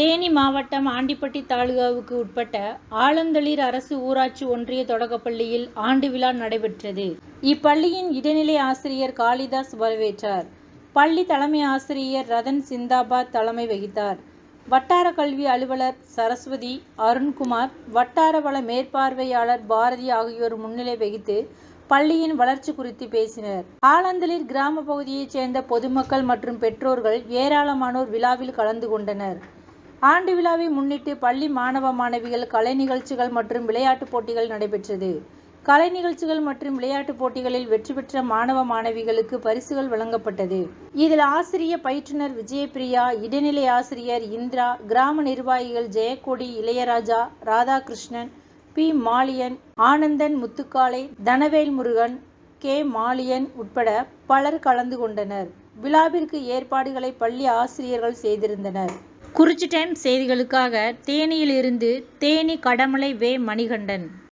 தேனி மாவட்டம் ஆண்டிப்பட்டி தாலுகாவுக்கு உட்பட்ட ஆலந்தளிர் அரசு ஊராட்சி ஒன்றிய தொடக்கப்பள்ளியில் ஆண்டு விழா நடைபெற்றது. இப்பள்ளியின் இடைநிலை ஆசிரியர் காளிதாஸ் வரவேற்றார். பள்ளி தலைமை ஆசிரியர் ரதன் சிந்தாபாத் தலைமை வகித்தார். வட்டார கல்வி அலுவலர் சரஸ்வதி, அருண்குமார், வட்டார வள மேற்பார்வையாளர் பாரதி ஆகியோர் முன்னிலை வகித்து பள்ளியின் வளர்ச்சி குறித்து பேசினர். ஆலந்தளிர் கிராம பகுதியைச் சேர்ந்த பொதுமக்கள் மற்றும் பெற்றோர்கள் ஏராளமானோர் விழாவில் கலந்து கொண்டனர். ஆண்டு விழாவை முன்னிட்டு பள்ளி மாணவ, மாணவிகள் கலை நிகழ்ச்சிகள் மற்றும் விளையாட்டுப் போட்டிகள் நடைபெற்றது. கலை நிகழ்ச்சிகள் மற்றும் விளையாட்டுப் போட்டிகளில் வெற்றி பெற்ற மாணவ, மாணவிகளுக்கு பரிசுகள் வழங்கப்பட்டது. இதில் ஆசிரிய பயிற்றுனர் விஜயபிரியா, இடைநிலை ஆசிரியர் இந்திரா, கிராம நிர்வாகிகள் ஜெயக்கொடி, இளையராஜா, ராதாகிருஷ்ணன், பி. மாலியன், ஆனந்தன், முத்துக்காளை, தனவேல்முருகன், கே. மாலியன் உட்பட பலர் கலந்து கொண்டனர். விழாவிற்கு ஏற்பாடுகளை பள்ளி ஆசிரியர்கள் செய்திருந்தனர். குறிச்சி டைம் செய்திகளுக்காக தேனியிலிருந்து தேனி கடமலை வே. மணிகண்டன்